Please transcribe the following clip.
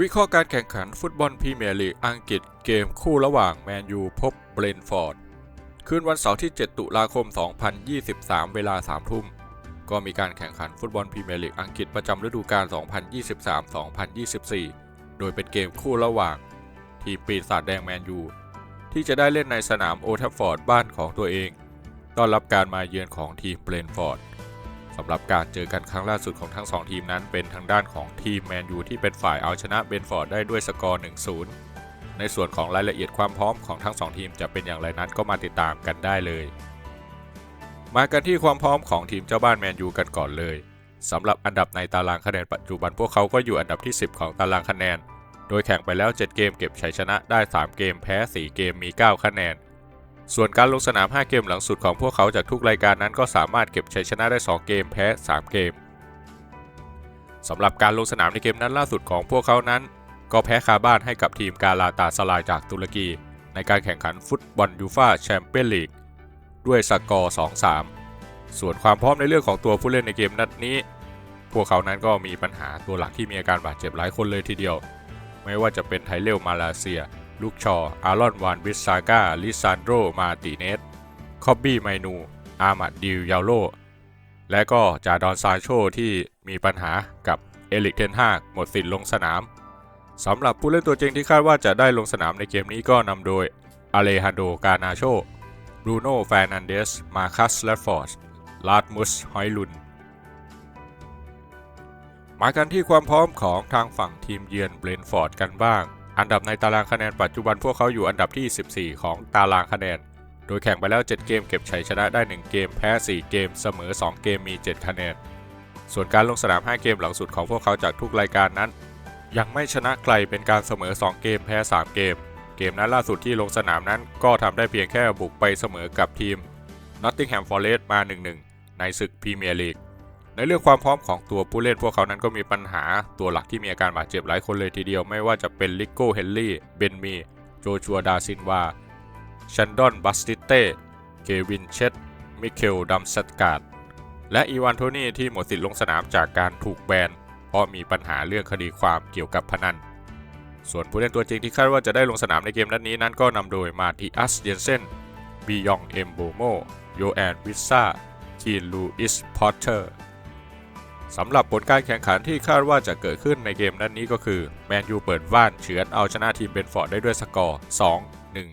วิเคราะห์การแข่งขันฟุตบอลพรีเมียร์ลีกอังกฤษเกมคู่ระหว่างแมนยูพบเบรนฟอร์ด คืนวันเสาร์ที่ 7 ตุลาคม 2023 เวลา 3 ทุ่ม ก็มีการแข่งขันฟุตบอลพรีเมียร์ลีกอังกฤษประจำฤดูกาล 2023-2024 โดยเป็นเกมคู่ระหว่าง ทีมปีศาจแดงแมนยู ที่จะได้เล่นในสนามโอทัฟฟอร์ดบ้านของตัวเอง ต้อนรับการมาเยือนของทีมเบรนฟอร์ด สำหรับการเจอกันครั้งล่าสุดของทั้งสองทีมนั้นเป็นทางด้านของทีมแมนยูที่เป็นฝ่ายเอาชนะเบนฟอร์ดได้ด้วยสกอร์ 1-0 ในส่วนของรายละเอียดความพร้อมของทั้งสองทีมจะเป็นอย่างไรนั้นก็มาติดตามกันได้เลย มากันที่ความพร้อมของทีมเจ้าบ้านแมนยูกันก่อนเลยสำหรับอันดับในตารางคะแนนปัจจุบันพวกเขาก็อยู่อันดับที่ 10 ของตารางคะแนน โดยแข่งไปแล้ว 7 เกมเก็บชัยชนะได้ 3 เกมแพ้ 4 เกมมี 9 คะแนน ส่วนการลงสนาม 5 เกมหลังสุดของพวกเขาจากทุกรายการนั้นก็สามารถเก็บชัยชนะได้ 2 เกมแพ้ 3 เกมสำหรับการลงสนามในเกมนั้นล่าสุดของพวกเขานั้น ก็แพ้คาบ้านให้กับทีมกาลาตาสลายจากตุรกี ในการแข่งขันฟุตบอลยูฟาแชมเปี้ยนลีกด้วยสกอร์ 2-3 ส่วนความพร้อมในเรื่องของตัวผู้เล่นในเกมนัดนี้ พวกเขานั้นก็มีปัญหาตัวหลักที่มีอาการบาดเจ็บหลายคนเลยทีเดียว ไม่ว่าจะเป็นไทเลลมาลาเซีย ลูกชอ อารอนวานวิสซาก้า ลิซานโดมาติเนส คอบบี้ไมนู อามัดดิวยาโล และก็จาดอนซาโชที่มีปัญหากับเอลิกเทนฮากหมดสิทธิ์ลงสนามสำหรับผู้เล่นตัวจริงที่คาดว่าจะได้ลงสนามในเกมนี้ก็นำโดยอเลฮันโด กานาโชบรูโน่แฟรนันเดส มาคัส แลฟอร์ดลาดมุส ฮอยลุน มากันที่ความพร้อมของทางฝั่งทีมเยือนเบรนฟอร์ดกันบ้าง อันดับในตารางคะแนนปัจจุบันพวกเขาอยู่อันดับที่ 14 ของตารางคะแนน โดยแข่งไปแล้ว 7 เกมเก็บชัยชนะได้ 1 เกม แพ้ 4 เกม เสมอ 2 เกมมี 7 คะแนน ส่วนการลงสนาม 5 เกมหลังสุดของพวกเขาจากทุกรายการนั้น ยังไม่ชนะใครเป็นการเสมอ 2 เกม แพ้ 3 เกม เกมนั้นล่าสุดที่ลงสนามนั้น ก็ทำได้เพียงแค่บุกไปเสมอกับทีม Nottingham Forest มา 1-1 ในศึกพรีเมียร์ลีก ในเรื่องความพร้อมของตัวผู้เล่นพวกเขานั้นก็มีปัญหาตัวหลักที่มีอาการบาดเจ็บหลายคนเลยทีเดียวไม่ว่าจะเป็นลิโก้เฮนรี่เบนมีโจชัวดาซินวาชันดอนบัสติเต้เควินเชตมิเคลดัมสตการ์ดและอีวานโทนี่ที่หมดสิทธิ์ลงสนามจากการถูกแบนเพราะมีปัญหาเรื่องคดีความเกี่ยวกับพนัน ส่วนผู้เล่นตัวจริงที่คาดว่าจะได้ลงสนามในเกมนัดนี้นั้นก็นำโดยมาติอัสเยนเซนบียองเอมโบโมโยแอนวิสซาคีนลูอิสพอตเตอร์ สำหรับผลการแข่งขันที่คาดว่าจะเกิดขึ้นในเกมนั้นนี้ก็คือ แมนยูเปิดบ้านเฉือนเอาชนะทีมเบนฟอร์ดได้ด้วยสกอร์ 2-1